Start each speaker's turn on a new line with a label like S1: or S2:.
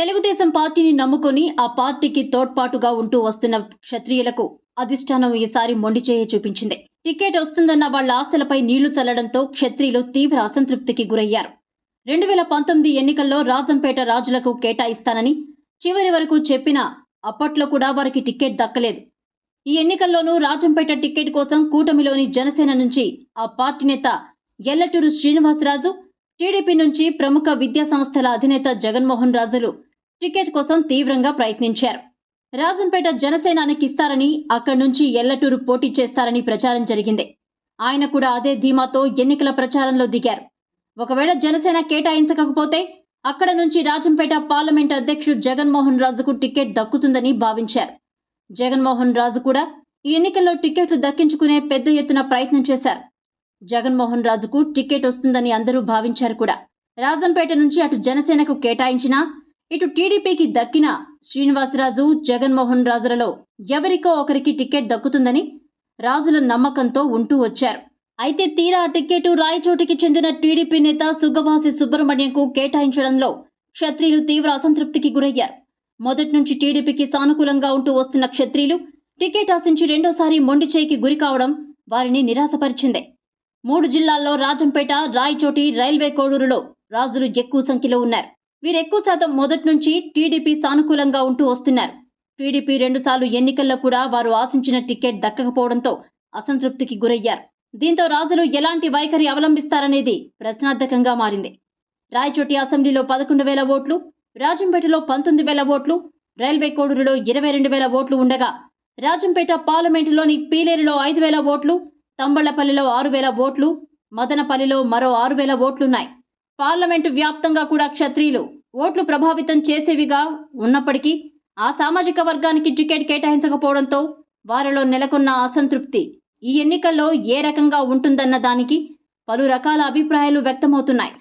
S1: తెలుగుదేశం పార్టీని నమ్ముకొని ఆ పార్టీకి తోడ్పాటుగా ఉంటూ వస్తున్న క్షత్రియులకు అధిష్టానం ఈసారి మొండి చేయ చూపించింది. టికెట్ వస్తుందన్న వాళ్ళ ఆశలపై నీళ్ళు చల్లడంతో క్షత్రియులు తీవ్ర అసంతృప్తికి గురయ్యారు. రెండు వేల పంతొమ్మిది ఎన్నికల్లో రాజంపేట రాజులకు కేటాయిస్తానని చివరి వరకు చెప్పినా అప్పట్లో కూడా వారికి టికెట్ దక్కలేదు. ఈ ఎన్నికల్లోనూ రాజంపేట టికెట్ కోసం కూటమిలోని జనసేన నుంచి ఆ పార్టీ నేత ఎల్లటూరు శ్రీనివాసరాజు టీడీపీ నుంచి ప్రముఖ విద్యా సంస్థల అధినేత జగన్మోహన్ రాజులు టికెట్ కోసం తీవ్రంగా ప్రయత్నించారు. రాజంపేట జనసేనానికి ఇస్తారని అక్కడి నుంచి ఎల్లటూరు పోటీ చేస్తారని ప్రచారం జరిగింది. ఆయన కూడా అదే ధీమాతో ఎన్నికల ప్రచారంలో దిగారు. ఒకవేళ జనసేన కేటాయించకపోతే అక్కడ నుంచి రాజంపేట పార్లమెంట్ అధ్యక్షుడు జగన్మోహన్ రాజుకు టికెట్ దక్కుతుందని భావించారు. జగన్మోహన్ రాజు కూడా ఈ ఎన్నికల్లో టికెట్లు దక్కించుకునే పెద్ద ఎత్తున ప్రయత్నం చేశారు. జగన్మోహన్ రాజుకు టికెట్ వస్తుందని అందరూ భావించారు కూడా. రాజంపేట నుంచి అటు జనసేనకు కేటాయించినా ఇటు టీడీపీకి దక్కిన శ్రీనివాసరాజు జగన్మోహన్ రాజులలో ఎవరికో ఒకరికి టికెట్ దక్కుతుందని రాజుల నమ్మకంతో ఉంటూ వచ్చారు. అయితే తీరా ఆ టికెట్ రాయచోటికి చెందిన టీడీపీ నేత సుగ్గవాసి సుబ్రహ్మణ్యంకు కేటాయించడంలో క్షత్రియులు తీవ్ర అసంతృప్తికి గురయ్యారు. మొదటి నుంచి టీడీపీకి సానుకూలంగా ఉంటూ వస్తున్న క్షత్రియులు టికెట్ ఆశించి రెండోసారి మొండి చేయికి గురి కావడం వారిని నిరాశపరిచింది. మూడు జిల్లాల్లో రాజంపేట రాయచోటి రైల్వే కోడూరులో రాజులు ఎక్కువ సంఖ్యలో ఉన్నారు. వీరు ఎక్కువ శాతం మొదటి నుంచి టీడీపీ సానుకూలంగా ఉంటూ వస్తున్నారు. టీడీపీ రెండుసార్లు ఎన్నికల్లో కూడా వారు ఆశించిన టికెట్ దక్కకపోవడంతో అసంతృప్తికి గురయ్యారు. దీంతో రాజులు ఎలాంటి వైఖరి అవలంబిస్తారనేది ప్రశ్నార్థకంగా మారింది. రాయచోటి అసెంబ్లీలో పదకొండు వేల ఓట్లు రాజంపేటలో పంతొమ్మిది వేల ఓట్లు రైల్వే కోడూరులో ఇరవై రెండు వేల ఓట్లు ఉండగా రాజంపేట పార్లమెంటులోని పీలేరులో ఐదు వేల ఓట్లు తంబళ్ళపల్లిలో ఆరు వేల ఓట్లు మదనపల్లిలో మరో ఆరు వేల ఓట్లున్నాయి. పార్లమెంటు వ్యాప్తంగా కూడా క్షత్రియులు ఓట్లు ప్రభావితం చేసేవిగా ఉన్నప్పటికీ ఆ సామాజిక వర్గానికి టికెట్ కేటాయించకపోవడంతో వారిలో నెలకొన్న అసంతృప్తి ఈ ఎన్నికల్లో ఏ రకంగా ఉంటుందన్న దానికి పలు రకాల అభిప్రాయాలు వ్యక్తమవుతున్నాయి.